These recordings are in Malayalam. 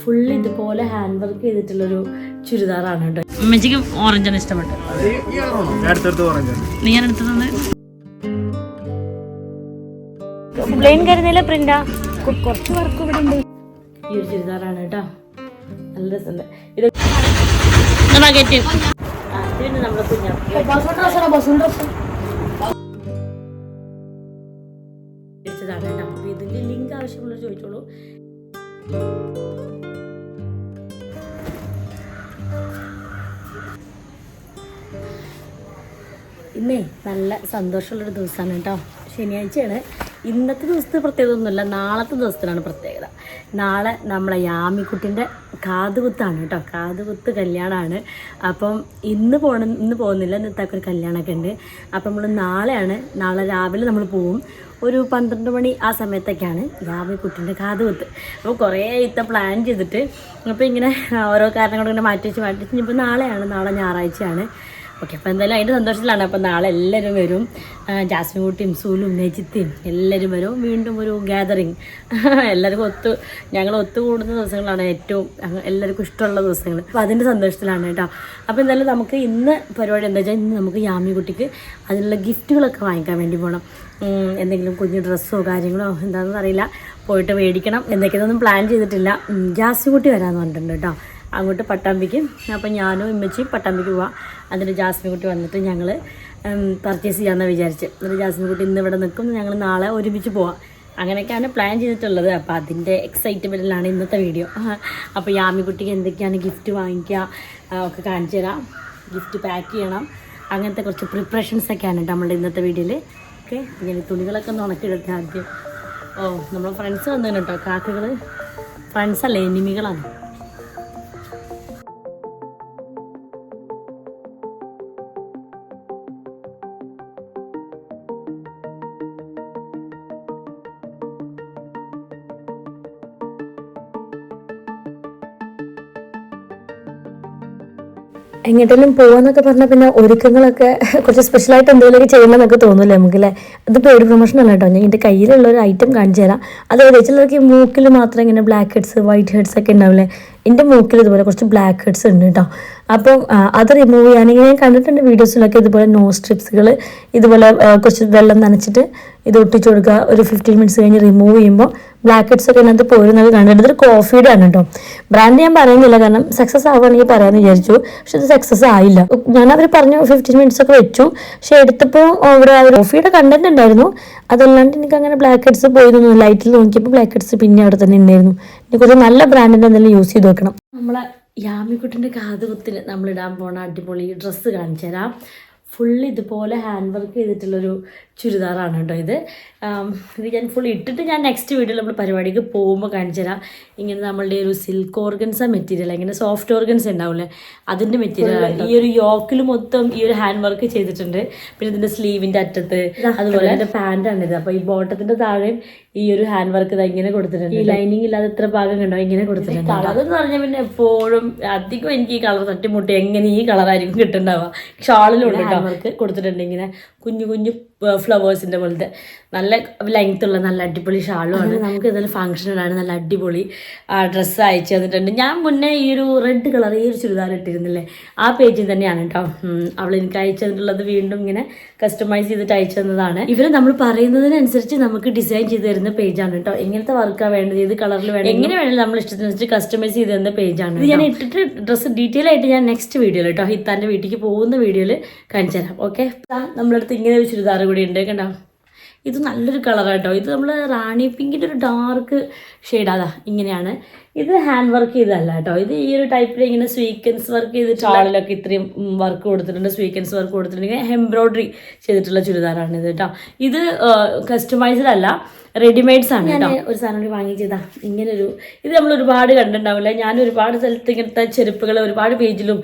ഫുൾ ഇതുപോലെ ഹാൻഡ് വർക്ക് ചെയ്തിട്ടുള്ളൊരു ചുരിദാറാണ് കേട്ടോ. അമ്മച്ചിക്ക് ഓറഞ്ചാണ് ഇഷ്ടപ്പെട്ടു ഞാൻ അടുത്തടുത്ത് പറഞ്ഞു നീ ഞാൻ എടുത്തത് പ്ലെയിൻ കരുതല പ്രിന്റാ കുറച്ച് വർക്ക് ഇവിടെ ഉണ്ട്. ഈ ഒരു ചുരിദാറാണ് കേട്ടോ. നല്ല രസമുണ്ട്. ഇത് ബക്കറ്റ് അതിന് നമ്മളെ ആവശ്യമുള്ള ചോദിച്ചോളൂ. ഇന്നേ നല്ല സന്തോഷമുള്ളൊരു ദിവസമാണ് കേട്ടോ. ശനിയാഴ്ചയാണ്. ഇന്നത്തെ ദിവസത്തെ പ്രത്യേകത ഒന്നുമില്ല നാളത്തെ ദിവസത്തിനാണ് പ്രത്യേകത. നാളെ നമ്മളെ യാമിക്കുട്ടിന്റെ കാതുകുത്താണ് കേട്ടോ. കാതുകുത്ത് കല്യാണമാണ് അപ്പം ഇന്ന് പോകണം ഇന്ന് പോകുന്നില്ല. ഇന്നത്തേക്ക് ഒരു കല്യാണമൊക്കെ ഉണ്ട്. അപ്പം നമ്മൾ നാളെയാണ്. നാളെ രാവിലെ നമ്മൾ പോവും. ഒരു പന്ത്രണ്ട് മണി ആ സമയത്തൊക്കെയാണ് രാവിലെ കുട്ടീന്റെ കാതുകുത്ത്. അപ്പോൾ കുറേ ഇത്ത പ്ലാൻ ചെയ്തിട്ട് അപ്പോൾ ഇങ്ങനെ ഓരോ കാരണങ്ങൾ ഇങ്ങനെ മാറ്റി വെച്ച് മാറ്റി വെച്ച് ഇനിയിപ്പോൾ നാളെയാണ്. നാളെ ഞായറാഴ്ചയാണ്. ഓക്കെ അപ്പോൾ എന്തായാലും അതിന്റെ സന്തോഷത്തിലാണ്. അപ്പോൾ നാളെ എല്ലാവരും വരും. ജാസ്മിൻ കുട്ടിയും സൂലും നജിത്തിയും എല്ലാവരും വരും. വീണ്ടും ഒരു ഗ്യാതറിങ് എല്ലാവർക്കും ഒത്തു ഞങ്ങൾ ഒത്തുകൂടുന്ന ദിവസങ്ങളാണ് ഏറ്റവും എല്ലാവർക്കും ഇഷ്ടമുള്ള ദിവസങ്ങൾ. അപ്പോൾ അതിന്റെ സന്തോഷത്തിലാണ് കേട്ടോ. അപ്പോൾ എന്തായാലും നമുക്ക് ഇന്ന് പരിപാടി എന്താ വെച്ചാൽ ഇന്ന് നമുക്ക് യാമി കുട്ടിക്ക് അതിനുള്ള ഗിഫ്റ്റുകളൊക്കെ വാങ്ങിക്കാൻ വേണ്ടി പോകണം എന്തെങ്കിലും കുഞ്ഞു ഡ്രസ്സോ കാര്യങ്ങളോ എന്താണെന്ന് അറിയില്ല. പോയിട്ട് മേടിക്കണം. എന്തൊക്കെയൊന്നും പ്ലാൻ ചെയ്തിട്ടില്ല. ജാസ്മിൻ കുട്ടി വരാമെന്ന് പറഞ്ഞിട്ടുണ്ട് കേട്ടോ. അങ്ങോട്ട് പട്ടാമ്പിക്ക്. അപ്പം ഞാനും ഇമ്മച്ചി പട്ടാമ്പിക്ക് പോവാം. എന്നിട്ട് ജാസ്മിൻ കുട്ടി വന്നിട്ട് ഞങ്ങൾ പർച്ചേസ് ചെയ്യാമെന്ന് വിചാരിച്ച്. എന്നിട്ട് ജാസ്മിൻ കുട്ടി ഇന്ന് ഇവിടെ നിൽക്കും ഞങ്ങൾ നാളെ ഒരുമിച്ച് പോവാം. അങ്ങനെയൊക്കെയാണ് പ്ലാൻ ചെയ്തിട്ടുള്ളത്. അപ്പോൾ അതിന്റെ എക്സൈറ്റ്മെന്റിലാണ് ഇന്നത്തെ വീഡിയോ അപ്പോൾ യാമിക്കുട്ടിക്ക് എന്തൊക്കെയാണ് ഗിഫ്റ്റ് വാങ്ങിക്കുക ഒക്കെ കാണിച്ചു തരാം. ഗിഫ്റ്റ് പാക്ക് ചെയ്യണം. അങ്ങനത്തെ കുറച്ച് പ്രിപ്പറേഷൻസ് ഒക്കെയാണ് കേട്ടോ നമ്മുടെ ഇന്നത്തെ വീഡിയോയിൽ ഓക്കെ? ഇങ്ങനെ തുണികളൊക്കെ ഒന്ന് ഉണക്കിയെടുക്കുക ആദ്യം. ഓ നമ്മളെ ഫ്രണ്ട്സ് വന്നു കേട്ടോ. ഫ്രണ്ട്സ് അല്ലേ? എനിമികളാണ്. എങ്ങോട്ടെങ്കിലും പോവാന്നൊക്കെ പറഞ്ഞാൽ പിന്നെ ഒരുക്കങ്ങളൊക്കെ കുറച്ച് സ്പെഷ്യലായിട്ട് എന്തെങ്കിലുമൊക്കെ ചെയ്യണമെന്നൊക്കെ തോന്നുമല്ലേ നമുക്കല്ലേ? അത് ഒരു പ്രൊമോഷൻ അല്ല കേട്ടോ. ഞാൻ എന്റെ കയ്യിലുള്ള ഒരു ഐറ്റം കാണിച്ചു തരാം. അതായത് ചിലർക്ക് മൂക്കിൽ മാത്രം ഇങ്ങനെ ബ്ലാക്ക് ഹെഡ്സ് വൈറ്റ് ഹെഡ്സ് ഒക്കെ ഉണ്ടാവില്ലേ? എന്റെ മൂക്കിൽ ഇതുപോലെ കുറച്ച് ബ്ലാക്ക് ഹെഡ്സ് ഉണ്ട് കേട്ടോ അപ്പോൾ അത് റിമൂവ് ചെയ്യാനെങ്കിൽ ഞാൻ കണ്ടിട്ടുണ്ട് വീഡിയോസിലൊക്കെ ഇതുപോലെ നോ സ്ട്രിപ്സുകൾ ഇതുപോലെ കുറച്ച് വെള്ളം നനച്ചിട്ട് ഇത് ഒട്ടിച്ചു കൊടുക്കുക. ഒരു ഫിഫ്റ്റീൻ മിനിറ്റ്സ് കഴിഞ്ഞ് റിമൂവ് ചെയ്യുമ്പോൾ ബ്ലാക്ക് ഹെഡ്സ് ഒക്കെ അതിനകത്ത് പോരുന്നത് കണ്ടിട്ട് ഇതൊരു കോഫിയുടെ ആണ് കേട്ടോ ബ്രാൻഡ് ഞാൻ പറയുന്നില്ല കാരണം സക്സസ് ആവുകയാണെങ്കിൽ പറയാമെന്ന് വിചാരിച്ചു. പക്ഷെ ഇത് സക്സസ് ആയില്ല. ഞാൻ അവർ പറഞ്ഞു ഫിഫ്റ്റീൻ മിനിറ്റ്സ് ഒക്കെ വെച്ചു. പക്ഷെ എടുത്തപ്പോൾ അവർ കോഫിയുടെ കണ്ടന്റ് ഉണ്ടായിരുന്നു. അതല്ലാണ്ട് എനിക്ക് അങ്ങനെ ബ്ലാക്ക് ഹെഡ്സ് പോയിരുന്നു ലൈറ്റിൽ നോക്കിയപ്പോൾ ബ്ലാക്ക് ഹെഡ്സ് പിന്നെ അവിടെ തന്നെ ഉണ്ടായിരുന്നു. കുറച്ച് നല്ല ബ്രാൻഡിന്റെ എന്തെങ്കിലും യൂസ് ചെയ്ത് വെക്കണം. നമ്മളെ യാമിക്കുട്ടിന്റെ കാതുകുത്തിന് നമ്മളിടാൻ പോണ അടിപൊളി ഡ്രസ്സ് കാണിച്ചു തരാം ഫുൾ ഇതുപോലെ ഹാൻഡ് വർക്ക് ചെയ്തിട്ടുള്ളൊരു ചുരിദാറാണ് കേട്ടോ ഇത്. ഇത് ഞാൻ ഫുൾ ഇട്ടിട്ട് ഞാൻ നെക്സ്റ്റ് വീഡിയോയിൽ നമ്മൾ പരിപാടിക്ക് പോകുമ്പോൾ കാണിച്ചു തരാം. ഇങ്ങനെ നമ്മളുടെ ഒരു സിൽക്ക് ഓർഗൻസ മെറ്റീരിയൽ ഇങ്ങനെ സോഫ്റ്റ് ഓർഗൻസ് ഉണ്ടാവില്ലേ അതിന്റെ മെറ്റീരിയൽ ഈ ഒരു യോക്കിൽ മൊത്തം ഈ ഒരു ഹാൻഡ് വർക്ക് ചെയ്തിട്ടുണ്ട്. പിന്നെ ഇതിന്റെ സ്ലീവിന്റെ അറ്റത്ത് അതുപോലെ എന്റെ പാന്റാണ് ഇത്. അപ്പോൾ ഈ ബോട്ടത്തിന്റെ താഴെയും ഈ ഒരു ഹാൻഡ് വർക്ക് ഇത് ഇങ്ങനെ കൊടുത്തിട്ടുണ്ട് ഈ ലൈനിങ് ഇല്ലാതെ എത്ര ഭാഗം കണ്ടോ? ഇങ്ങനെ കൊടുത്തിട്ടുണ്ട് കളർ എന്ന് പറഞ്ഞാൽ പിന്നെ എപ്പോഴും അധികം എനിക്ക് ഈ കളർ തട്ടിമുട്ടി എങ്ങനെ ഈ കളറായിരിക്കും കിട്ടുന്നുണ്ടാവുക ഷാളിലുണ്ട് ഹാൻഡ് വർക്ക് കൊടുത്തിട്ടുണ്ട് ഇങ്ങനെ. കുഞ്ഞു കുഞ്ഞു ഫ്ലവേഴ്സിന്റെ പോലത്തെ നല്ല ലെങ്ത് ഉള്ള നല്ല അടിപൊളി ഷാളുമാണ്. നമുക്ക് ഇതിൽ ഫംഗ്ഷനിലാണ് നല്ല അടിപൊളി ഡ്രസ്സ് അയച്ചു തന്നിട്ടുണ്ട്. ഞാൻ മുന്നേ ഈ ഒരു റെഡ് കളർ ഈ ഒരു ചുരിദാർ ഇട്ടിരുന്നില്ലേ ആ പേജിൽ തന്നെയാണ് കേട്ടോ അവൾ എനിക്ക് അയച്ചു തന്നിട്ടുള്ളത് വീണ്ടും ഇങ്ങനെ കസ്റ്റമൈസ് ചെയ്തിട്ട് അയച്ചു തന്നതാണ്. ഇവർ നമ്മൾ പറയുന്നതിനനുസരിച്ച് നമുക്ക് ഡിസൈൻ ചെയ്ത് തരുന്ന പേജാണ് കേട്ടോ എങ്ങനത്തെ വർക്കാണ് വേണ്ടത് ഏത് കളറിൽ വേണം എങ്ങനെ വേണമെങ്കിലും നമ്മൾ ഇഷ്ടത്തിനനുസരിച്ച് കസ്റ്റമൈസ് ചെയ്ത് തരുന്ന പേജാണ് ഇത് ഞാൻ ഇട്ടിട്ട് ഡ്രസ്സ് ഡീറ്റെയിൽ ആയിട്ട് ഞാൻ നെക്സ്റ്റ് വീഡിയോയിൽ കേട്ടോ ഹിത്താന്റെ വീട്ടിലേക്ക് പോകുന്ന വീഡിയോയിൽ കാണിച്ചു തരാം. ഓക്കെ നമ്മളടുത്ത് ഇങ്ങനെ ഒരു ചുരിദാർ കൂടി ഉണ്ട് കണ്ടോ? ഇത് നല്ലൊരു കളറാട്ടോ ഇത് നമ്മൾ റാണി പിങ്കിന്റെ ഒരു ഡാർക്ക് ഷെയ്ഡാതാ ഇങ്ങനെയാണ്. ഇത് ഹാൻഡ് വർക്ക് ചെയ്തതല്ല കേട്ടോ. ഇത് ഈ ഒരു ടൈപ്പിൽ ഇങ്ങനെ സ്വീക്കൻസ് വർക്ക് ചെയ്തിട്ട് ആളിലൊക്കെ ഇത്രയും വർക്ക് കൊടുത്തിട്ടുണ്ട് സ്വീക്കൻസ് വർക്ക് കൊടുത്തിട്ടുണ്ട്. ഇങ്ങനെ എംബ്രോയിഡറി ചെയ്തിട്ടുള്ള ചുരിദാറാണ് ഇത് കേട്ടോ. ഇത് കസ്റ്റമൈസ്ഡ് അല്ല റെഡിമെയ്ഡ്സ് ആണ് കേട്ടോ. ഒരു സാധനം കൂടി വാങ്ങിച്ചതാ. ഇങ്ങനെ ഒരു ഇത് നമ്മൾ ഒരുപാട് കണ്ടിട്ടുണ്ടാവില്ല. ഞാൻ ഒരുപാട് സ്ഥലത്ത് ഇങ്ങനത്തെ ചെരുപ്പുകൾ ഒരുപാട് പേജിലും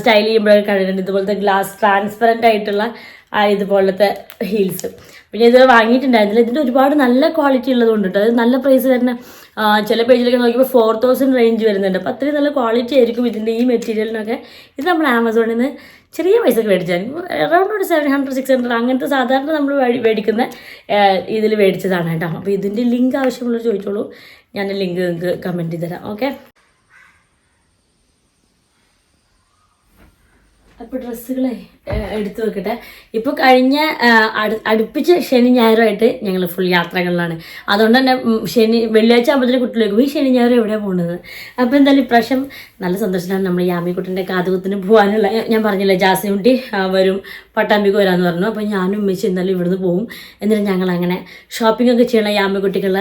സ്റ്റൈൽ ചെയ്യുമ്പോഴൊക്കെ കണ്ടിട്ടുണ്ട്. ഇതുപോലത്തെ ഗ്ലാസ് ട്രാൻസ്പെറന്റ് ആയിട്ടുള്ള ഇതുപോലത്തെ ഹീൽസ് പിന്നെ ഇത് വാങ്ങിയിട്ടുണ്ടായിരുന്നില്ല. ഇതിന്റെ ഒരുപാട് നല്ല ക്വാളിറ്റി ഉള്ളതുകൊണ്ട് കേട്ടോ അത് നല്ല പ്രൈസ് തന്നെ ചില പേജിലൊക്കെ നോക്കിയപ്പോൾ ഫോർ തൗസൻഡ് റേഞ്ച് വരുന്നുണ്ട്. അപ്പോൾ അത്രയും നല്ല ക്വാളിറ്റി ആയിരിക്കും ഇതിന്റെ ഈ മെറ്റീരിയലിനൊക്കെ ഇത് നമ്മൾ ആമസോണിൽ നിന്ന് ചെറിയ പൈസക്ക് മേടിച്ചാൽ അറൗണ്ട് ഒരു സെവൻ ഹൺഡ്രഡ് സിക്സ് ഹൺഡ്രഡ് അങ്ങനത്തെ സാധാരണ നമ്മൾ മേടി- മേടിക്കുന്ന ഇതിൽ മേടിച്ചതാണ് കേട്ടോ. അപ്പോൾ ഇതിന്റെ ലിങ്ക് ആവശ്യമുള്ളവർ ചോദിച്ചോളൂ. ഞാൻ ലിങ്ക് നിങ്ങൾക്ക് കമന്റ് ചെയ്ത് തരാം. ഓക്കെ അപ്പോൾ ഡ്രസ്സുകളെ എടുത്തു വെക്കട്ടെ. ഇപ്പോൾ കഴിഞ്ഞ അടുപ്പിച്ച അടു- അടുപ്പിച്ച് ശനി ഞായറുമായിട്ട് ഞങ്ങൾ ഫുൾ യാത്രകളിലാണ്. അതുകൊണ്ട് തന്നെ ശനി വെള്ളിയാഴ്ച ആകുമ്പോഴത്തേക്ക് കുട്ടിലേക്ക് ഈ ശനി ഞായറും എവിടെയാണ് പോകുന്നത് അപ്പോൾ എന്തായാലും ഇപ്രാവശ്യം നല്ല സന്തോഷത്തിലാണ് നമ്മൾ യാമിക്കുട്ടിന്റെ കാതുകുത്തിന് പോകാനുള്ള ഞാൻ പറഞ്ഞില്ലേ ജാസിക്കുട്ടി കുട്ടി വരും പട്ടാമ്പിക്ക് വരാമെന്ന് പറഞ്ഞു. അപ്പോൾ ഞാനും ഉമ്മച്ച് എന്തായാലും ഇവിടുന്ന് പോകും എന്നിട്ട് ഞങ്ങൾ അങ്ങനെ ഷോപ്പിംഗ് ഒക്കെ ചെയ്യണം യാമിക്കുട്ടിക്കുള്ള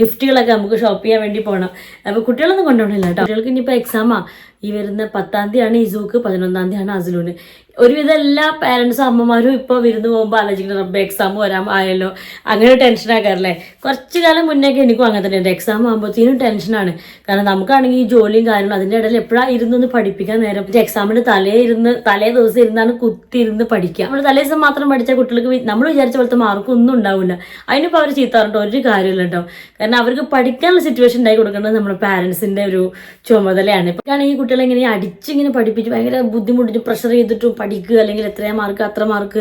ഗിഫ്റ്റുകളൊക്കെ നമുക്ക് ഷോപ്പ് ചെയ്യാൻ വേണ്ടി പോകണം അപ്പോൾ കുട്ടികളൊന്നും കൊണ്ടുപോകണില്ല കേട്ടോ. കുട്ടികൾക്ക് ഇനിയിപ്പോൾ എക്സാമാ ഈ വരുന്ന പത്താം തീയതിയാണ് ഇസൂക്ക് പതിനൊന്നാം തീയതിയാണ് അസിലൂന്. ഒരുവിധം എല്ലാ പാരൻസും അമ്മമാരും ഇപ്പോൾ വിരുന്ന് പോകുമ്പോൾ ആലോചിക്കുന്നത് റബ്ബ് എക്സാം വരാൻ ആയല്ലോ. അങ്ങനെ ടെൻഷൻ ആക്കാറില്ലേ കുറച്ച് കാലം മുന്നേക്ക് എനിക്കും അങ്ങനെ തന്നെ എക്സാം ആകുമ്പോഴത്തേനും ടെൻഷനാണ് കാരണം നമുക്കാണെങ്കിൽ ഈ ജോലിയും കാര്യങ്ങളും അതിന്റെ ഇടയിൽ എപ്പോഴാണ് ഇരുന്നൊന്ന് പഠിപ്പിക്കാൻ നേരം? എക്സാമിന് തലേ ഇരുന്ന് തലേ ദിവസം ഇരുന്നാണ് കുത്തി ഇരുന്ന് പഠിക്കുക. നമ്മൾ തലേ ദിവസം മാത്രം പഠിച്ച കുട്ടികൾക്ക് നമ്മൾ വിചാരിച്ച പോലത്തെ മാർക്കൊന്നും ഉണ്ടാവില്ല. അതിനിപ്പോൾ അവർ ചീത്താറുണ്ട് ഒരു കാര്യമില്ല കേട്ടോ. കാരണം അവർക്ക് പഠിക്കാനുള്ള സിറ്റുവേഷൻ ഉണ്ടായി കൊടുക്കേണ്ടത് നമ്മുടെ പാരൻസിന്റെ ഒരു ചുമതലയാണ്. ഇപ്പം ഈ കുട്ടികളെ ഇങ്ങനെ അടിച്ചിങ്ങനെ പഠിപ്പിച്ച് ഭയങ്കര ബുദ്ധിമുട്ടിച്ച് പ്രഷർ ചെയ്തിട്ടും പഠിക്കുക അല്ലെങ്കിൽ എത്ര മാർക്ക് അത്ര മാർക്ക്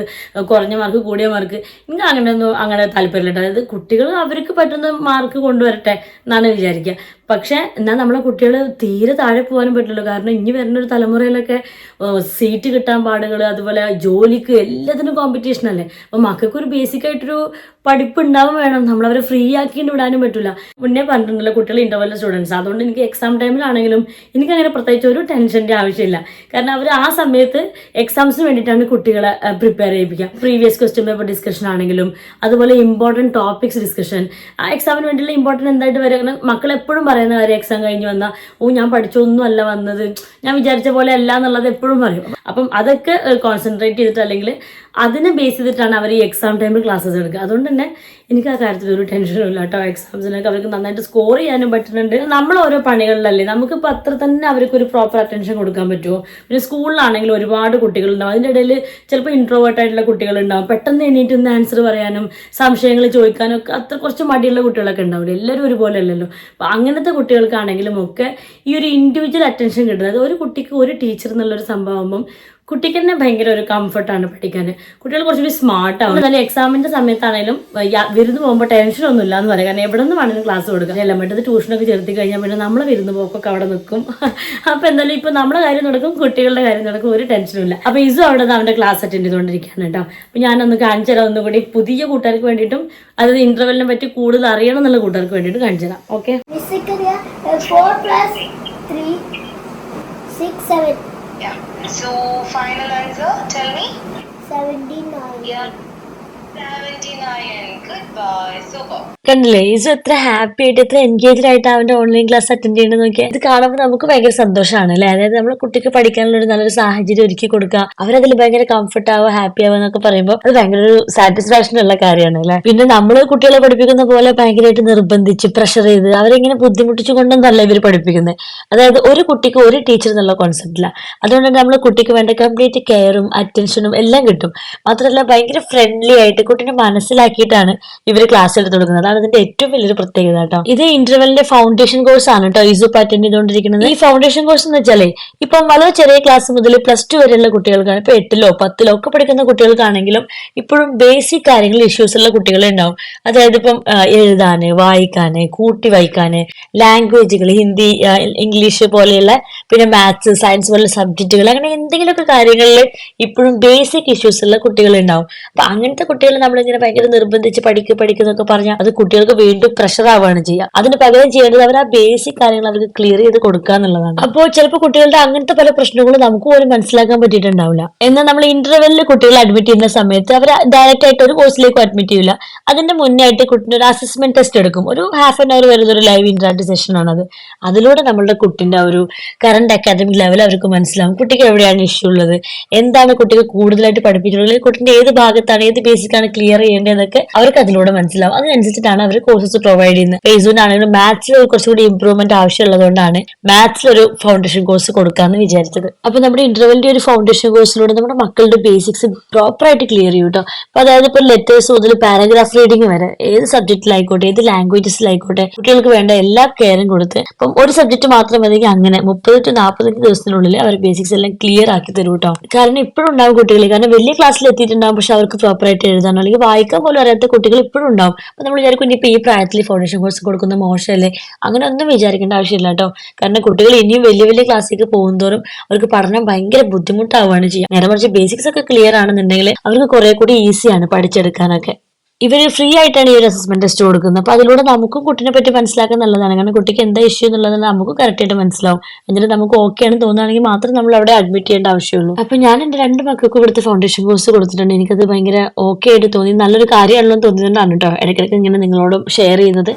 കുറഞ്ഞ മാർക്ക് കൂടിയ മാർക്ക് എനിക്ക് അങ്ങനെയൊന്നും അങ്ങനെ താല്പര്യമില്ല അതായത് കുട്ടികൾ അവർക്ക് പറ്റുന്ന മാർക്ക് കൊണ്ടുവരട്ടെ എന്നാണ് വിചാരിക്കുക. പക്ഷേ എന്നാൽ നമ്മളെ കുട്ടികൾ തീരെ താഴെ പോകാനും പറ്റില്ലല്ലോ. കാരണം ഇനി വരുന്ന ഒരു തലമുറയിലൊക്കെ സീറ്റ് കിട്ടാൻ പാടുകൾ അതുപോലെ ജോലിക്ക് എല്ലാത്തിനും കോമ്പറ്റീഷൻ അല്ലേ? അപ്പോൾ മക്കൾക്ക് ഒരു ബേസിക് ആയിട്ടൊരു പഠിപ്പ് ഉണ്ടാവും വേണം. നമ്മളവരെ ഫ്രീ ആക്കിയിട്ട് വിടാനും പറ്റില്ല മുന്നേ പറഞ്ഞിട്ടുണ്ടല്ലോ കുട്ടികൾ ഇന്റർവെൽ സ്റ്റുഡൻസ് അതുകൊണ്ട് എനിക്ക് എക്സാം ടൈമിലാണെങ്കിലും എനിക്കങ്ങനെ പ്രത്യേകിച്ച് ഒരു ടെൻഷന്റെ ആവശ്യമില്ല. കാരണം അവർ ആ സമയത്ത് എക്സാംസിന് വേണ്ടിയിട്ടാണ് കുട്ടികളെ പ്രിപ്പയർ ചെയ്യിപ്പിക്കുക. പ്രീവിയസ് ക്വസ്റ്റ്യൻ പേപ്പർ ഡിസ്കഷൻ ആണെങ്കിലും അതുപോലെ ഇമ്പോർട്ടന്റ് ടോപ്പിക്സ് ഡിസ്കഷൻ ആ എക്സാമിന് വേണ്ടിയുള്ള ഇമ്പോർട്ടന്റ് എന്തായിട്ട് വരെ? മക്കൾ എപ്പോഴും പറയുന്ന കാര്യം എക്സാം കഴിഞ്ഞ് വന്നാൽ ഓ ഞാൻ പഠിച്ചൊന്നും അല്ല വന്നത്. ഞാൻ വിചാരിച്ച പോലെ അല്ല എന്നുള്ളത് എപ്പോഴും പറയും. അപ്പം അതൊക്കെ കോൺസെൻട്രേറ്റ് ചെയ്തിട്ട് അല്ലെങ്കിൽ അതിനെ ബേസ് ചെയ്തിട്ടാണ് അവർ ഈ എക്സാം ടൈമിൽ ക്ലാസ്സസ് എടുക്കുക. അതുകൊണ്ട് തന്നെ എനിക്ക് ആ കാര്യത്തിൽ ഒരു ടെൻഷനും ഇല്ല കേട്ടോ. എക്സാംസിനൊക്കെ അവർക്ക് നന്നായിട്ട് സ്കോർ ചെയ്യാനും പറ്റുന്നുണ്ട്. നമ്മൾ ഓരോ പണികളിലല്ലേ നമുക്കിപ്പോൾ അത്ര തന്നെ അവർക്ക് ഒരു പ്രോപ്പർ അറ്റൻഷൻ കൊടുക്കാൻ പറ്റുമോ? പിന്നെ സ്കൂളിലാണെങ്കിൽ ഒരുപാട് കുട്ടികളുണ്ടാവും. അതിന്റെ ഇടയിൽ ചിലപ്പോൾ ഇൻട്രോവേർട്ട് ആയിട്ടുള്ള കുട്ടികളുണ്ടാവും. പെട്ടെന്ന് എണീറ്റ് നിന്ന് ആൻസർ പറയാനും സംശയങ്ങൾ ചോദിക്കാനും ഒക്കെ അത്ര കുറച്ച് മടിയുള്ള കുട്ടികളൊക്കെ ഉണ്ടാവില്ല? എല്ലാവരും ഒരുപോലെ അല്ലല്ലോ. അപ്പോൾ അങ്ങനത്തെ കുട്ടികൾക്കാണെങ്കിലും ഒക്കെ ഈ ഒരു ഇൻഡിവിജ്വൽ അറ്റൻഷൻ കിട്ടുന്നത്. ഒരു കുട്ടിക്ക് ഒരു ടീച്ചർ എന്നുള്ളൊരു സംഭവം കുട്ടിക്ക് തന്നെ ഭയങ്കര ഒരു കംഫർട്ടാണ് പഠിക്കാൻ കുട്ടികൾ കുറച്ചുകൂടി സ്മാർട്ട് ആവും എന്നാലും എക്സാമിന്റെ സമയത്താണെങ്കിലും വിരുന്ന് പോകുമ്പോൾ ടെൻഷൻ ഒന്നും ഇല്ല എന്ന് പറയാം. കാരണം എവിടെ നിന്ന് വേണമെങ്കിലും ക്ലാസ് കൊടുക്കാം. എല്ലാം മറ്റത് ട്യൂഷനൊക്കെ ചേർത്തി കഴിഞ്ഞാൽ പിന്നെ നമ്മളെ വിരുന്ന് പോക്കൊക്കെ അവിടെ നിൽക്കും അപ്പൊ എന്തായാലും ഇപ്പൊ നമ്മുടെ കാര്യം നടക്കും കുട്ടികളുടെ കാര്യം നടക്കും. ഒരു ടെൻഷനും ഇല്ല. അപ്പൊ ഇസും അവിടെ നിന്ന് അവന്റെ ക്ലാസ് അറ്റൻഡ് ചെയ്തുകൊണ്ടിരിക്കുകയാണ് കേട്ടോ. അപ്പൊ ഞാനൊന്ന് കാണിച്ചു തരാം. ഒന്നുകൂടി പുതിയ കൂട്ടുകാർക്ക് വേണ്ടിയിട്ടും അതായത് ഇന്റർവെല്ലിനെ പറ്റി കൂടുതൽ അറിയണം എന്നുള്ള കൂട്ടുകാർക്ക് വേണ്ടിയിട്ട് കാണിച്ചു തരാം. Okay Basically, 4 plus 3, 6, 7, Yeah. So final answer, tell me. 79. Yeah. 79. Goodbye. Super. കണ്ടില്ലേ ഈസു എത്ര ഹാപ്പി ആയിട്ട് എത്ര എൻഗേജ്ഡ് ആയിട്ട് അവന്റെ ഓൺലൈൻ ക്ലാസ് അറ്റൻഡ് ചെയ്യണം നോക്കിയാൽ ഇത് കാണുമ്പോൾ നമുക്ക് ഭയങ്കര സന്തോഷമാണ് അല്ലേ അതായത് നമ്മൾ കുട്ടിക്ക് പഠിക്കാനുള്ള ഒരു നല്ലൊരു സാഹചര്യം ഒരുക്കി കൊടുക്കുക അവരതിൽ ഭയങ്കര കംഫർട്ട് ആവുക ഹാപ്പി ആവുക എന്നൊക്കെ പറയുമ്പോൾ അത് ഭയങ്കര ഒരു സാറ്റിസ്ഫാക്ഷൻ ഉള്ള കാര്യമാണ് അല്ലേ പിന്നെ നമ്മൾ കുട്ടികളെ പഠിപ്പിക്കുന്ന പോലെ ഭയങ്കരമായിട്ട് നിർബന്ധിച്ച് പ്രഷർ ചെയ്ത് അവരെങ്ങനെ ബുദ്ധിമുട്ടിച്ചു കൊണ്ടൊന്നല്ല ഇവർ പഠിപ്പിക്കുന്നത് അതായത് ഒരു കുട്ടിക്ക് ഒരു ടീച്ചർ എന്നുള്ള കോൺസെപ്റ്റില്ല അതുകൊണ്ട് തന്നെ നമ്മൾ കുട്ടിക്ക് വേണ്ട കംപ്ലീറ്റ് കെയറും അറ്റൻഷനും എല്ലാം കിട്ടും മാത്രമല്ല ഭയങ്കര ഫ്രണ്ട്ലി ആയിട്ട് കുട്ടീനെ മനസ്സിലാക്കിയിട്ടാണ് ഇവർ ക്ലാസ് എടുത്ത് കൊടുക്കുന്നത്. അതാണ് ഇതിന്റെ ഏറ്റവും വലിയൊരു പ്രത്യേകത കേട്ടോ. ഇത് ഇന്റർവെലിന്റെ ഫൗണ്ടേഷൻ കോഴ്സ് ആണ് കേട്ടോ ഇസുപ്പ് അറ്റൻഡ് ചെയ്തുകൊണ്ടിരിക്കുന്നത്. ഈ ഫൗണ്ടേഷൻ കോഴ്സ് എന്ന് വെച്ചാലേ ഇപ്പം വളരെ ചെറിയ ക്ലാസ് മുതൽ പ്ലസ് ടു വരെയുള്ള കുട്ടികൾക്കാണ് ഇപ്പൊ എട്ടിലോ പത്തിലോ ഒക്കെ പഠിക്കുന്ന കുട്ടികൾക്കാണെങ്കിലും ഇപ്പോഴും ബേസിക് കാര്യങ്ങൾ ഇഷ്യൂസ് ഉള്ള കുട്ടികളെ ഉണ്ടാവും. അതായത് ഇപ്പം എഴുതാന് വായിക്കാന് കൂട്ടി വായിക്കാന് ലാംഗ്വേജുകൾ ഹിന്ദി ഇംഗ്ലീഷ് പോലെയുള്ള പിന്നെ മാത്സ് സയൻസ് പോലുള്ള സബ്ജക്റ്റുകൾ അങ്ങനെ എന്തെങ്കിലുമൊക്കെ കാര്യങ്ങളിൽ ഇപ്പോഴും ബേസിക് ഇഷ്യൂസ് ഉള്ള കുട്ടികൾ ഉണ്ടാവും അപ്പൊ അങ്ങനത്തെ കുട്ടികൾ നമ്മളിങ്ങനെ ഭയങ്കര നിർബന്ധിച്ച് പഠിക്കുക പഠിക്കുന്നൊക്കെ പറഞ്ഞാൽ അത് കുട്ടികൾക്ക് വീണ്ടും പ്രഷർ ആവുകയാണ് ചെയ്യുക. അതിന് പകരം ചെയ്യേണ്ടത് അവർ ആ ബേസിക് കാര്യങ്ങൾ അവർക്ക് ക്ലിയർ ചെയ്ത് കൊടുക്കുക എന്നുള്ളതാണ്. അപ്പോൾ ചിലപ്പോൾ കുട്ടികളുടെ അങ്ങനത്തെ പല പ്രശ്നങ്ങളും നമുക്ക് പോലും മനസ്സിലാക്കാൻ പറ്റിയിട്ടുണ്ടാവില്ല. എന്നാൽ നമ്മൾ ഇന്റർവെല്ലിൽ കുട്ടികളെ അഡ്മിറ്റ് ചെയ്യുന്ന സമയത്ത് അവർ ഡയറക്റ്റ് ആയിട്ട് ഒരു കോഴ്സിലേക്ക് അഡ്മിറ്റ് ചെയ്യില്ല അതിന്റെ മുന്നേ ആയിട്ട് കുട്ടിന് ഒരു അസസ്മെന്റ് ടെസ്റ്റ് എടുക്കും. ഒരു ഹാഫ് ആൻ അവർ വരുന്ന ഒരു ലൈവ് ഇന്ററാക്ട് സെഷൻ ആണത്. അതിലൂടെ നമ്മളുടെ കുട്ടിന്റെ ഒരു കറണ്ട് കറണ്ട് അക്കാദമിക് ലെവൽ അവർക്ക് മനസ്സിലാവും. കുട്ടിക്ക് എവിടെയാണ് ഇഷ്യൂ ഉള്ളത്? എന്താണ് കുട്ടിക്ക് കൂടുതലായിട്ട് പഠിപ്പിച്ചിട്ടുള്ളത്? കുട്ടിന്റെ ഏത് ഭാഗത്താണ് ഏത് ബേസിക്കാണ് ക്ലിയർ ചെയ്യേണ്ടതെന്നൊക്കെ അവർക്ക് അതിലൂടെ മനസ്സിലാവും. അതിനനുസരിച്ചിട്ടാണ് അവർ കോഴ്സസ് പ്രൊവൈഡ് ചെയ്യുന്നത്. ബേസിനാണെങ്കിലും മാത്സിൽ കുറച്ചുകൂടി ഇംപ്രൂവ്മെന്റ് ആവശ്യമുള്ളതുകൊണ്ടാണ് മാത്സിൽ ഒരു ഫൗണ്ടേഷൻ കോഴ്സ് കൊടുക്കാമെന്ന് വിചാരിച്ചത്. അപ്പൊ നമ്മുടെ ഇന്റർവെല്ലിന്റെ ഒരു ഫൗണ്ടേഷൻ കോഴ്സിലൂടെ നമ്മുടെ മക്കളുടെ ബേസിക്സ് പ്രോപ്പർ ആയിട്ട് ക്ലിയർ ചെയ്യും കേട്ടോ അപ്പൊ അതായത് ഇപ്പൊ ലെറ്റേഴ്സ് മുതൽ പാരഗ്രാഫ് റീഡിംഗ് വരെ ഏത് സബ്ജക്റ്റിലായിക്കോട്ടെ ഏത് ലാംഗ്വേജസിലായിക്കോട്ടെ കുട്ടികൾക്ക് വേണ്ട എല്ലാ കെയറും കൊടുത്ത് അപ്പം ഒരു സബ്ജക്ട് മാത്രം മതി അങ്ങനെ മുപ്പത് ടു നാൽപ്പത്തഞ്ച് ദിവസത്തിനുള്ളിൽ അവർ ബേസിക്സ് എല്ലാം ക്ലിയർ ആക്കി തരും കേട്ടോ കാരണം ഇപ്പോഴും ഉണ്ടാവും കുട്ടികൾ കാരണം വലിയ ക്ലാസ്സിൽ എത്തിയിട്ടുണ്ടാവും പക്ഷെ അവർക്ക് പ്രോപ്പർ ആയിട്ട് എഴുതാനോ അല്ലെങ്കിൽ വായിക്കാൻ പോലും അറിയാത്ത കുട്ടികൾ ഇപ്പോഴും ഉണ്ടാവും. അപ്പൊ നമ്മൾ വിചാരിക്കും ഇനിയിപ്പോൾ ഈ പ്രായത്തിൽ ഫൗണ്ടേഷൻ കോഴ്സ് കൊടുക്കുന്ന മോശമല്ലേ? അങ്ങനെ ഒന്നും വിചാരിക്കേണ്ട ആവശ്യമില്ല കേട്ടോ കാരണം കുട്ടികൾ ഇനിയും വലിയ വലിയ ക്ലാസ്സിലേക്ക് പോകുന്നതോറും അവർക്ക് പഠനം ഭയങ്കര ബുദ്ധിമുട്ടാവുകയാണ് ചെയ്യുക. നേരെ മറിച്ച് ബേസിക്സ് ഒക്കെ ക്ലിയർ ആണെന്നുണ്ടെങ്കിൽ അവർക്ക് കുറെ കൂടി ഈസിയാണ് പഠിച്ചെടുക്കാനൊക്കെ. ഇവർ ഫ്രീ ആയിട്ടാണ് ഈ ഒരു അസസ്മെന്റ് ടെസ്റ്റ് കൊടുക്കുന്നത്. അപ്പൊ അതിലൂടെ നമുക്കും കുട്ടിനെ പറ്റി മനസ്സിലാക്കാൻ നല്ലതാണ്. കാരണം കുട്ടിക്ക് എന്താ ഇഷ്യൂ എന്നുള്ളത് നമുക്ക് കറക്റ്റ് ആയിട്ട് മനസ്സിലാവും. എന്നിട്ട് നമുക്ക് ഓക്കെ ആണ് തോന്നുകയാണെങ്കിൽ മാത്രം നമ്മൾ അവിടെ അഡ്മിറ്റ് ചെയ്യേണ്ട ആവശ്യമുള്ളൂ. അപ്പൊ ഞാൻ എന്റെ രണ്ട് മക്കൾക്കും ഇവിടുത്തെ ഫൗണ്ടേഷൻ കോഴ്സ് കൊടുത്തിട്ടുണ്ട്. എനിക്കത് ഭയങ്കര ഓക്കെ ആയിട്ട് തോന്നി. നല്ലൊരു കാര്യമാണല്ലോ എന്ന് തോന്നിയതുകൊണ്ടാണ് കേട്ടോ ഇടയ്ക്കിടയ്ക്ക് ഇങ്ങനെ നിങ്ങളോട് ഷെയർ ചെയ്യുന്നത്.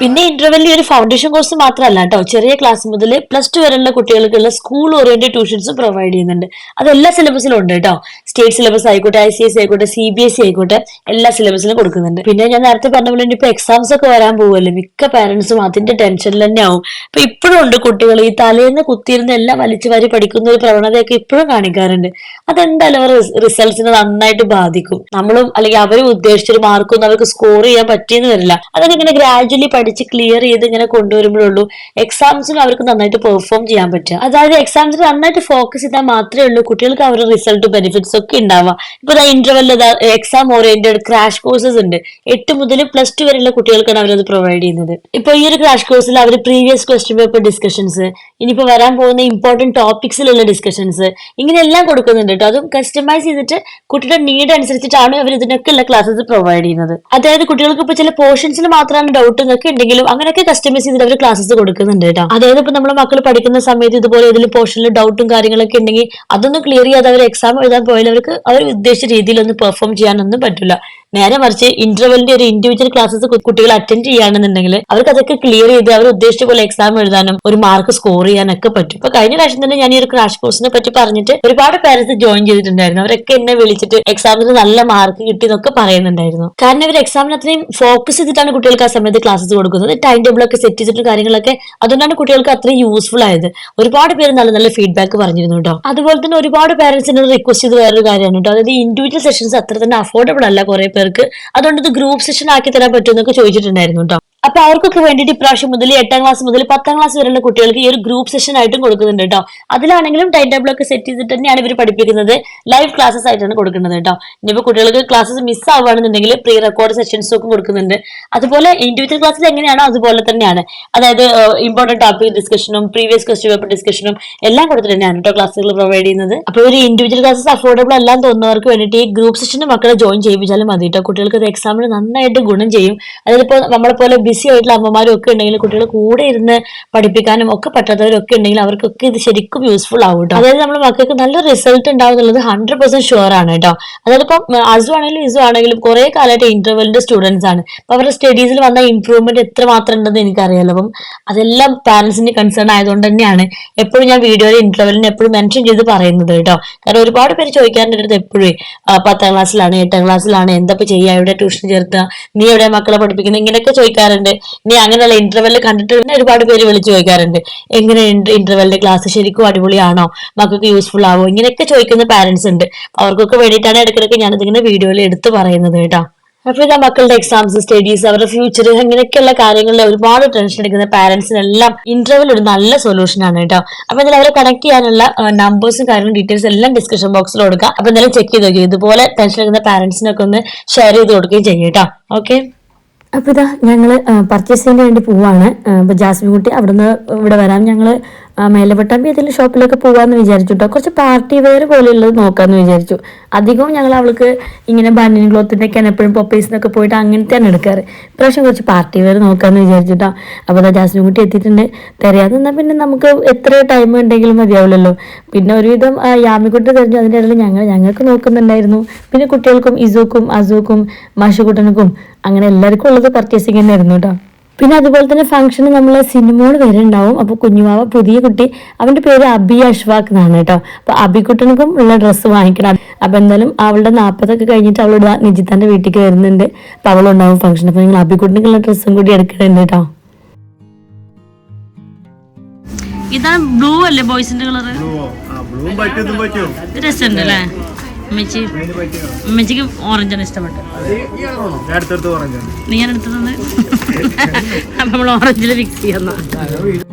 പിന്നെ ഇന്റർവെല്ലിൽ ഒരു ഫൗണ്ടേഷൻ കോഴ്സ് മാത്രമല്ല കേട്ടോ. ചെറിയ ക്ലാസ് മുതൽ പ്ലസ് ടു വരെയുള്ള കുട്ടികൾക്കുള്ള സ്കൂൾ ഓറിയന്റഡ് ട്യൂഷൻസും പ്രൊവൈഡ് ചെയ്യുന്നുണ്ട്. അത് എല്ലാ സിലബസിലും ഉണ്ട് കേട്ടോ. സ്റ്റേറ്റ് സിലബസ് ആയിക്കോട്ടെ ഐ സി എസ് ആയിക്കോട്ടെ സി ബി എസ് സി ആയിക്കോട്ടെ എല്ലാ സിലബസിലും കൊടുക്കുന്നുണ്ട്. പിന്നെ ഞാൻ നേരത്തെ പറഞ്ഞ പോലെ ഇപ്പൊ എക്സാംസ് ഒക്കെ വരാൻ പോകുമല്ലോ മിക്ക പാരന്റ്സും അതിന്റെ ടെൻഷനിൽ തന്നെ ആവും. അപ്പൊ ഇപ്പോഴും ഉണ്ട് കുട്ടികൾ ഈ തലേന്ന് കുത്തിയിരുന്ന് എല്ലാം വലിച്ചു വാരി പഠിക്കുന്ന ഒരു പ്രവണതയൊക്കെ ഇപ്പോഴും കാണിക്കാറുണ്ട്. അതെന്തായാലും അവർ റിസൾട്ട്സിനെ നന്നായിട്ട് ബാധിക്കും. നമ്മളും അല്ലെങ്കിൽ അവരും ഉദ്ദേശിച്ചൊരു മാർക്കൊന്നും അവർക്ക് സ്കോർ ചെയ്യാൻ പറ്റിയെന്ന് വരില്ല. അതൊക്കെ ഇങ്ങനെ ഗ്രാജുവലി പഠിച്ച് ക്ലിയർ ചെയ്ത് ഇങ്ങനെ കൊണ്ടുവരുമ്പോഴുള്ളൂ. എക്സാംസിന് അവർക്ക് നന്നായിട്ട് പെർഫോം ചെയ്യാൻ പറ്റുക. അതായത് എക്സാംസിൽ നന്നായിട്ട് ഫോക്കസ് ചെയ്താൽ മാത്രമേ ഉള്ളൂ കുട്ടികൾക്ക് അവരുടെ റിസൾട്ട് ബെനിഫിറ്റ്സ് ഒക്കെ ഉണ്ടാവുക. ഇപ്പൊ interval exam oriented crash courses ഉണ്ട്. എട്ട് മുതൽ പ്ലസ് ടു വരെയുള്ള കുട്ടികൾക്കാണ് അവരത് പ്രൊവൈഡ് ചെയ്യുന്നത്. ഇപ്പൊ ഈ ഒരു ക്രാഷ് കോഴ്സിൽ അവർ പ്രീവിയസ് ക്വസ്റ്റ്യൻ പേപ്പർ ഡിസ്കഷൻസ് ഇനിയിപ്പോ വരാൻ പോകുന്ന ഇമ്പോർട്ടന്റ് ടോപ്പിക്സിലുള്ള ഡിസ്കഷൻസ് ഇങ്ങനെയെല്ലാം കൊടുക്കുന്നുണ്ട് കേട്ടോ അതും കസ്റ്റമൈസ് ചെയ്തിട്ട് കുട്ടിയുടെ നീഡ് അനുസരിച്ചിട്ടാണ് അവർ ഇതിനൊക്കെ ഉള്ള ക്ലാസ്സസ് പ്രൊവൈഡ് ചെയ്യുന്നത്. അതായത് കുട്ടികൾക്ക് ഇപ്പൊ ചില പോർഷൻസിൽ മാത്രമാണ് ഡൗട്ട് എന്നൊക്കെ ഉണ്ടെങ്കിലും അങ്ങനെയൊക്കെ കസ്റ്റമൈസ് ചെയ്തിട്ട് അവർ ക്ലാസ്സസ് കൊടുക്കുന്നുണ്ട് കേട്ടോ. അതായത് ഇപ്പൊ നമ്മുടെ മക്കൾ പഠിക്കുന്ന സമയത്ത് ഇതുപോലെ ഏതെങ്കിലും പോർഷനിൽ ഡൗട്ടും കാര്യങ്ങളൊക്കെ ഉണ്ടെങ്കിൽ അതൊന്നും ക്ലിയർ ചെയ്യാതെ അവർ എക്സാം എഴുതാൻ പോയാൽ അവർക്ക് അവർ ഉദ്ദേശിച്ച രീതിയിലൊന്നും പെർഫോം ചെയ്യാനൊന്നും പറ്റില്ല നേരെ മറിച്ച് ഇന്റർവെല്ലിന്റെ ഒരു ഇൻഡിവിജ്വൽ ക്ലാസ്സസ് കുട്ടികൾ അറ്റൻഡ് ചെയ്യുകയാണെന്നുണ്ടെങ്കിൽ അവർക്ക് അതൊക്കെ ക്ലിയർ ചെയ്ത് അവർ ഉദ്ദേശിച്ച പോലെ എക്സാം എഴുതാനും ഒരു മാർക്ക് സ്കോർ ചെയ്യാനൊക്കെ പറ്റും. ഇപ്പൊ കഴിഞ്ഞ പ്രാവശ്യം തന്നെ ഞാൻ ഈ ഒരു ക്രാഷ് കോഴ്സിനെ പറ്റി പറഞ്ഞിട്ട് ഒരുപാട് പേരൻസ് ജോയിൻ ചെയ്തിട്ടുണ്ടായിരുന്നു. അവരൊക്കെ എന്നെ വിളിച്ചിട്ട് എക്സാമിന് നല്ല മാർക്ക് കിട്ടി എന്നൊക്കെ പറയുന്നുണ്ടായിരുന്നു. കാരണം ഇവർ എക്സാമിന് അത്രയും ഫോക്കസ് ചെയ്തിട്ടാണ് കുട്ടികൾക്ക് ആ സമയത്ത് ക്ലാസ്സസ് കൊടുക്കുന്നത്. ടൈം ടേബിൾ ഒക്കെ സെറ്റ് ചെയ്തിട്ടും കാര്യങ്ങളൊക്കെ അതുകൊണ്ടാണ് കുട്ടികൾക്ക് അത്രയും യൂസ്ഫുൾ ആയത്. ഒരുപാട് പേര് നല്ല നല്ല ഫീഡ്ബാക്ക് പറഞ്ഞിരുന്നു കേട്ടോ അതുപോലെ തന്നെ ഒരുപാട് പേരൻസിനോട് റിക്വസ്റ്റ് ചെയ്ത് വേറൊരു കാര്യമാണ് കേട്ടോ അതായത് ഇൻഡിവിജ്വൽ സെഷൻസ് അത്ര തന്നെ അഫോർഡബിൾ അല്ല കുറെ പേർക്ക്. അതുകൊണ്ട് ഇത് ഗ്രൂപ്പ് സെഷൻ ആക്കി തരാൻ പറ്റുമെന്നൊക്കെ ചോദിച്ചിട്ടുണ്ടായിരുന്നു കേട്ടോ അപ്പൊ അവർക്കൊക്കെ വേണ്ടിയിട്ട് ഇപ്രാവശ്യം മുതൽ എട്ടാം ക്ലാസ് മുതൽ പത്താം ക്ലാസ് വരെയുള്ള കുട്ടികൾക്ക് ഈ ഒരു ഗ്രൂപ്പ് സെഷൻ ആയിട്ടും കൊടുക്കുന്നുണ്ട് കേട്ടോ അതിലാണെങ്കിലും ടൈം ടേബിൾ ഒക്കെ സെറ്റ് ചെയ്തിട്ട് തന്നെയാണ് ഇവർ പഠിപ്പിക്കുന്നത്. ലൈവ് ക്ലാസ്സസ് ആയിട്ടാണ് കൊടുക്കുന്നത് കേട്ടോ ഇനിയിപ്പോ കുട്ടികൾക്ക് ക്ലാസ്സസ് മിസ് ആവുകയാണെന്നുണ്ടെങ്കിൽ പ്രീ റെക്കോർഡ് സെഷൻസ് ഒക്കെ കൊടുക്കുന്നുണ്ട്. അതുപോലെ ഇൻഡിവിജ്വൽ ക്ലാസ്സിൽ എങ്ങനെയാണോ അതുപോലെ തന്നെയാണ്. അതായത് ഇമ്പോർട്ടന്റ് ടോപ്പിക് ഡിസ്കഷനും പ്രീവിയസ് ക്വസ്റ്റ്യൻ പേപ്പർ ഡിസ്കഷനും എല്ലാം കൊടുത്തിട്ട് തന്നെയാണ് കേട്ടോ ക്ലാസ്സുകൾ പ്രൊവൈഡ് ചെയ്യുന്നത്. അപ്പോൾ ഒരു ഇൻഡിവിജ്വൽ ക്ലാസ്സസ് അഫോർഡബിൾ അല്ലാൻ തോന്നുന്നവർക്ക് വേണ്ടിയിട്ട് ഈ ഗ്രൂപ്പ് സെഷന് മക്കളെ ജോയിൻ ചെയ്യിപ്പിച്ചാലും മതി കേട്ടോ കുട്ടികൾക്ക് അത് എക്സാമിന് നന്നായിട്ട് ഗുണം ചെയ്യും. അതായത് ഇപ്പോൾ നമ്മളെ പോലെ ബിസി ആയിട്ടുള്ള അമ്മമാരും ഒക്കെ ഉണ്ടെങ്കിൽ കുട്ടികൾ കൂടെ ഇരുന്ന് പഠിപ്പിക്കാനും ഒക്കെ പറ്റാത്തവരൊക്കെ ഉണ്ടെങ്കിൽ അവർക്കൊക്കെ ഇത് ശരിക്കും യൂസ്ഫുൾ ആവും കേട്ടോ അതായത് നമ്മുടെ മക്കൾക്ക് നല്ല റിസൾട്ട് ഉണ്ടാവും എന്നുള്ളത് ഹൺഡ്രഡ് പെർസെന്റ് ഷുവർ ആണ് കേട്ടോ അതായത് ഇപ്പം അസു ആണെങ്കിലും ഇസു ആണെങ്കിലും കുറെ കാലമായിട്ട് ഇന്റർവെലിന്റെ സ്റ്റുഡൻസ് ആണ്. അപ്പൊ അവരുടെ സ്റ്റഡീസിൽ വന്ന ഇംപ്രൂവ്മെന്റ് എത്ര മാത്രം ഉണ്ടെന്ന് എനിക്കറിയാലോ. അപ്പം അതെല്ലാം പാരന്റ്സിന്റെ കൺസേൺ ആയതുകൊണ്ട് തന്നെയാണ് എപ്പോഴും ഞാൻ വീഡിയോയിൽ ഇന്റർവെലിന് എപ്പോഴും മെൻഷൻ ചെയ്ത് പറയുന്നത് കേട്ടോ കാരണം ഒരുപാട് പേര് ചോദിക്കാറുണ്ട് അടുത്ത് എപ്പോഴും പത്താം ക്ലാസ്സിലാണ് എട്ടാം ക്ലാസ്സിലാണ് എന്താ ചെയ്യുക എവിടെ ട്യൂഷൻ ചേർത്തുക നീ എവിടെ മക്കളെ പഠിപ്പിക്കുന്നത് ഇങ്ങനെയൊക്കെ ചോദിക്കാറുണ്ട്. നീ അങ്ങനെയുള്ള ഇന്റർവെല്ലിൽ കണ്ടിട്ട് പിന്നെ ഒരുപാട് പേര് വിളിച്ച് ചോദിക്കാറുണ്ട്. എങ്ങനെ ഇന്റർവെല്ലിന്റെ ക്ലാസ് ശരിക്കും അടിപൊളിയാണോ? മക്കൾക്ക് യൂസ്ഫുൾ ആവോ? ഇങ്ങനെയൊക്കെ ചോദിക്കുന്ന പാരന്റ്സ് ഉണ്ട്. അവർക്കൊക്കെ വേണ്ടിയിട്ടാണ് ഇടയ്ക്കിടയ്ക്ക് ഞാൻ ഇതിങ്ങനെ വീഡിയോയിൽ എടുത്ത് പറയുന്നത് കേട്ടോ. അപ്പൊ ഇതാ മക്കളുടെ എക്സാംസ് സ്റ്റഡീസ് അവരുടെ ഫ്യൂച്ചർ അങ്ങനെയൊക്കെയുള്ള കാര്യങ്ങളിൽ ഒരുപാട് ടെൻഷൻ എടുക്കുന്ന പാരന്റ്സിനെല്ലാം ഇന്റർവെൽ ഒരു നല്ല സൊല്യൂഷൻ ആണ് കേട്ടോ. അപ്പൊ എന്തായാലും അവരെ കണക്ട് ചെയ്യാനുള്ള നമ്പേഴ്സും കാര്യങ്ങളും ഡീറ്റെയിൽസ് എല്ലാം ഡിസ്ക്രിപ്ഷൻ ബോക്സിൽ കൊടുക്കുക അപ്പൊ എന്തായാലും ചെക്ക് ചെയ്ത് നോക്കി ഇതുപോലെ ടെൻഷൻ എടുക്കുന്ന പാരന്റ്സിനൊക്കെ ഒന്ന് ഷെയർ ചെയ്ത് കൊടുക്കുകയും ചെയ്യും കേട്ടോ. ഓക്കെ അപ്പോൾ ഇതാ ഞങ്ങൾ പർച്ചേസ് ചെയ്യാൻ വേണ്ടി പോവാണ്. ജാസ്മിൻ കുട്ടി അവിടുന്ന് ഇവിടെ വരാം. ഞങ്ങൾ മേലപ്പട്ടാമ്പി ഏതെങ്കിലും ഷോപ്പിലൊക്കെ പോകാമെന്ന് വിചാരിച്ചു കേട്ടോ കുറച്ച് പാർട്ടി വെയർ പോലെയുള്ളത് നോക്കാമെന്ന് വിചാരിച്ചു. അധികവും ഞങ്ങൾ അവൾക്ക് ഇങ്ങനെ ബണ്ണിൻ ക്ലോത്തിന്റെ ഒക്കെ എപ്പോഴും പൊപ്പീസിനൊക്കെ പോയിട്ട് അങ്ങനത്തെയാണ് എടുക്കാറ്. ഇപ്രാവശ്യം കുറച്ച് പാർട്ടി വെയർ നോക്കാമെന്ന് വിചാരിച്ചു കേട്ടോ അപ്പോൾ അതാ ജാസ്മിൻ കുട്ടി എത്തിയിട്ടുണ്ട്. തിരയാതെ നിന്നാൽ പിന്നെ നമുക്ക് എത്ര ടൈം ഉണ്ടെങ്കിലും മതിയാവില്ലല്ലോ. പിന്നെ ഒരുവിധം യാമിക്കുട്ടി തെരഞ്ഞു. അതിന്റെ ഇടയിൽ ഞങ്ങൾ ഞങ്ങൾക്ക് നോക്കുന്നുണ്ടായിരുന്നു. പിന്നെ കുട്ടികൾക്കും ഇസൂക്കും അസൂക്കും മാഷുകുട്ടനക്കും അങ്ങനെ എല്ലാവർക്കും ഉള്ളത് പർച്ചേസിങ് തന്നെയായിരുന്നു കേട്ടോ. പിന്നെ അതുപോലെ തന്നെ ഫംഗ്ഷന് നമ്മൾ സിനിമോൾ വരെ ഉണ്ടാവും അപ്പോൾ കുഞ്ഞുമാവ പുതിയ കുട്ടി അവന്റെ പേര് അബി അഷ്വാഖ് എന്നാണ് കേട്ടോ. അപ്പോൾ അബിക്കുട്ടനക്കും ഉള്ള ഡ്രസ്സ് വാങ്ങിക്കണം. അപ്പോൾ എന്തായാലും അവളുടെ നാൽപ്പതൊക്കെ കഴിഞ്ഞിട്ട് അവളോട് നിജിത്താന്റെ വീട്ടിലേക്ക് വരുന്നുണ്ട്. അപ്പോൾ അവളുണ്ടാവും ഫംഗ്ഷൻ അപ്പോൾ നിങ്ങൾ അബിക്കുട്ടനക്കുള്ള ഡ്രസ്സും കൂടി എടുക്കണുണ്ട് കേട്ടോ. ഇതാണ് ബ്ലൂ അല്ലേ ബോയ്സിന്റെ കളർ രസമുണ്ട് അല്ലേ? ആണ് അമ്മച്ചിക്ക് ഓറഞ്ചാണ് ഇഷ്ടപ്പെട്ടത് നീ ഞാൻ എടുത്തത് അപ്പൊ നമ്മൾ ഓറഞ്ചിൽ ഫിക്സ് ചെയ്യുന്ന.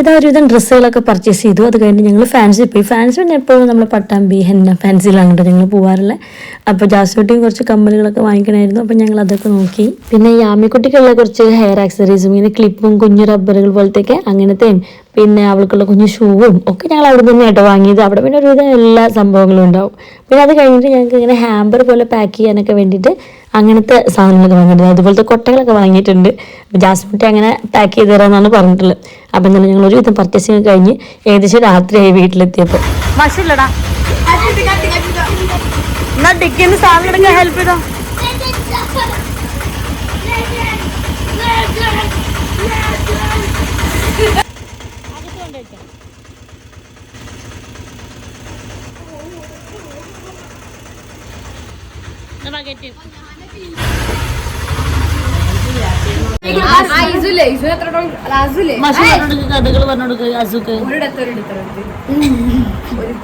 അപ്പോൾ ഇതാ ഒരുവിധം ഡ്രസ്സുകളൊക്കെ പർച്ചേസ് ചെയ്തു. അത് കഴിഞ്ഞ് ഞങ്ങൾ ഫാൻസി പോയി. ഫാൻസി പിന്നെ എപ്പോഴും നമ്മൾ പട്ടാം ബി ഹെന്ന ഫാൻസിയിലാണ് കേട്ടോ ഞങ്ങൾ പോകാറുള്ളത് അപ്പോൾ ജാസ്വട്ടിയും കുറച്ച് കമ്മലുകളൊക്കെ വാങ്ങിക്കണമായിരുന്നു അപ്പോൾ ഞങ്ങൾ അതൊക്കെ നോക്കി. പിന്നെ യാമിക്കുട്ടിക്കുള്ള കുറച്ച് ഹെയർ ആക്സറീസും ഇങ്ങനെ ക്ലിപ്പും കുഞ്ഞു റബ്ബറുകൾ പോലത്തെയൊക്കെ അങ്ങനത്തെയും. പിന്നെ അവൾക്കുള്ള കുഞ്ഞു ഷൂവും ഒക്കെ ഞങ്ങൾ അവിടെ നിന്ന് കേട്ടോ വാങ്ങിയത്. അവിടെ പിന്നെ ഒരുവിധം എല്ലാ സംഭവങ്ങളും ഉണ്ടാവും. പിന്നെ അത് കഴിഞ്ഞിട്ട് ഞങ്ങൾക്ക് ഇങ്ങനെ ഹാമ്പർ പോലെ പാക്ക് ചെയ്യാനൊക്കെ വേണ്ടിയിട്ട് അങ്ങനത്തെ സാധനങ്ങളൊക്കെ വാങ്ങിയിട്ടുണ്ട്. അതുപോലത്തെ കൊട്ടകളൊക്കെ വാങ്ങിയിട്ടുണ്ട്. ജാസ്മിട്ടി അങ്ങനെ പാക്ക് ചെയ്ത് തരാമെന്നാണ് പറഞ്ഞിട്ടുള്ളത്. അപ്പം തന്നെ ഞങ്ങൾ ഒരുവിധം പർച്ചേസിങ് കഴിഞ്ഞ് ഏകദേശം രാത്രിയായി വീട്ടിലെത്തിയപ്പോൾ മഷല്ലടാ. എന്നാ സാധനം ഹെൽപ്പ് ചെയ്തോ.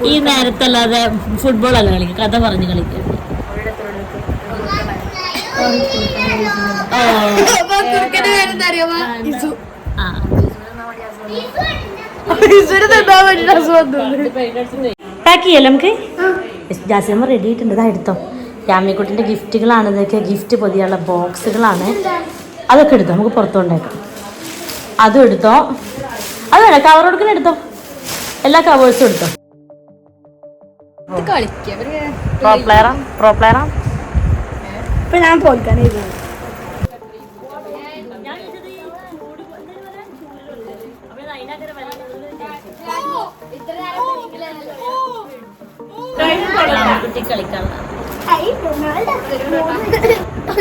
ഈ നേരത്തല്ലാതെ ഫുട്ബോൾ അല്ല കളിക്കുക കഥ പറഞ്ഞു കളിക്കുക. പാക്ക് ചെയ്യല്ലോ നമുക്ക്? ജാസിയമ്മ റെഡി ആയിട്ടുണ്ട്. ഇതാ എടുത്തോ. യാമിക്കുട്ടിന്റെ ഗിഫ്റ്റുകളാണ്. ഇതൊക്കെ ഗിഫ്റ്റ് പൊതിയുള്ള ബോക്സുകളാണ്. അതൊക്കെ എടുത്തോ? നമുക്ക് പുറത്തു കൊണ്ടേക്കാം അതും എടുത്തോ? അത് വേണ്ട കവർ കൊടുക്കുന്ന എടുത്തോ? എല്ലാ കവേഴ്സും എടുത്തോ? പ്രോ പ്ലെയറാ പ്രോ പ്ലെയറാ ഇപ്പൊ ഞാൻ തോൽക്കാൻ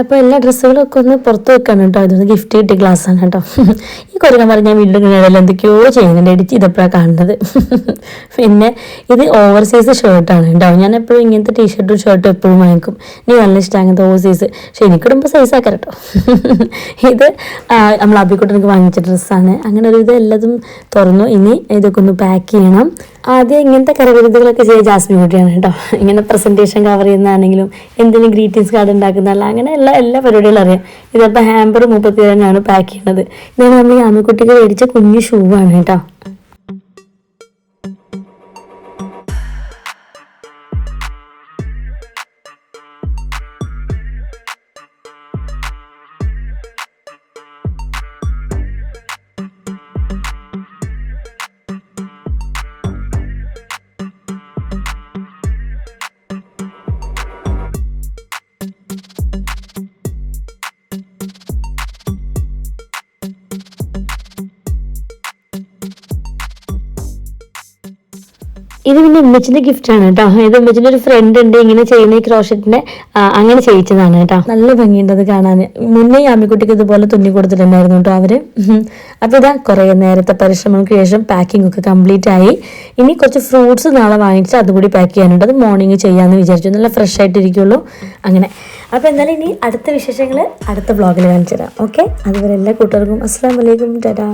അപ്പോൾ എല്ലാ ഡ്രസ്സുകളൊക്കെ ഒന്ന് പുറത്ത് വെക്കാണ് കേട്ടോ. ഇതൊന്ന് ഗിഫ്റ്റ് കിട്ടിയ ഗ്ലാസ്സാണ് കേട്ടോ. ഈ കൊറിയൻ പറഞ്ഞ വീണ്ടും ഇടയിൽ എന്തൊക്കെയോ ചെയ്യുന്നുണ്ട് എഡിറ്റ് ചെയ്തപ്പോഴാണ് കാണുന്നത്. പിന്നെ ഇത് ഓവർ സൈസ് ഷർട്ടാണ് കേട്ടോ. ഞാൻ എപ്പോഴും ഇങ്ങനത്തെ ടീഷർട്ടും ഷർട്ടും എപ്പോഴും വാങ്ങിക്കും. നീ നല്ല ഇഷ്ടം അങ്ങനത്തെ ഓവർ സൈസ് പക്ഷെ എനിക്കിടുമ്പോൾ സൈസ് ആക്കാം കേട്ടോ. ഇത് നമ്മൾ അബിക്കുട്ടനക്ക് വാങ്ങിച്ച ഡ്രസ്സാണ് അങ്ങനെ ഒരു ഇത് എല്ലാതും തുറന്നു. ഇനി ഇതൊക്കെ ഒന്ന് പാക്ക് ചെയ്യണം. ആദ്യം ഇങ്ങനത്തെ കരവിരുതുകളൊക്കെ ചെയ്യുക ജാസ്മിൻ കുട്ടിയാണ് കേട്ടോ. ഇങ്ങനെ പ്രസന്റേഷൻ കവർ ചെയ്യുന്നതാണെങ്കിലും എന്തെങ്കിലും ഗ്രീറ്റിംഗ്സ് കാർഡ് ഉണ്ടാക്കുന്നതല്ല അങ്ങനെ എല്ലാ എല്ലാ പരിപാടികളും അറിയാം ഇതിപ്പോൾ ഹാമ്പർ മുപ്പത്തി ഏഴിനാണ് പാക്ക് ചെയ്യുന്നത്. ഇതാണ് നമ്മൾ ഈ ആമക്കുട്ടിക്ക് മേടിച്ച കുഞ്ഞു ഷൂ ആണ് കേട്ടോ. ഇത് പിന്നെ ഉമ്മച്ചിന്റെ ഗിഫ്റ്റ് ആണ് കേട്ടോ ഇത് ഉമ്മച്ചിന്റെ ഒരു ഫ്രണ്ട് ഉണ്ട്. ഇങ്ങനെ ചെയ്യുന്ന ഈ ക്രോഷറ്റിന്റെ അങ്ങനെ ചെയ്യിച്ചതാണ് കേട്ടോ നല്ല ഭംഗിയുണ്ട് അത് കാണാൻ. മുന്നേ ആമിക്കുട്ടിക്ക് ഇതുപോലെ തുന്നി കൊടുത്തിട്ടുണ്ടായിരുന്നു കേട്ടോ അവർ. അപ്പൊ ഇതാ കുറെ നേരത്തെ പരിശ്രമങ്ങൾക്ക് ശേഷം പാക്കിംഗ് ഒക്കെ കംപ്ലീറ്റ് ആയി. ഇനി കുറച്ച് ഫ്രൂട്ട്സ് നാളെ വാങ്ങിച്ച് അതുകൂടി പാക്ക് ചെയ്യാനുണ്ട്. അത് മോർണിംഗ് ചെയ്യാന്ന് വിചാരിച്ചു. നല്ല ഫ്രഷ് ആയിട്ടിരിക്കുള്ളൂ. അങ്ങനെ. അപ്പോൾ എന്നാലും ഇനി അടുത്ത വിശേഷങ്ങൾ അടുത്ത വ്ളോഗിൽ കാണിച്ചു തരാം ഓക്കെ അതുവരെ എല്ലാ കൂട്ടുകാർക്കും അസ്സാം വലൈക്കും ടാറ്റാ.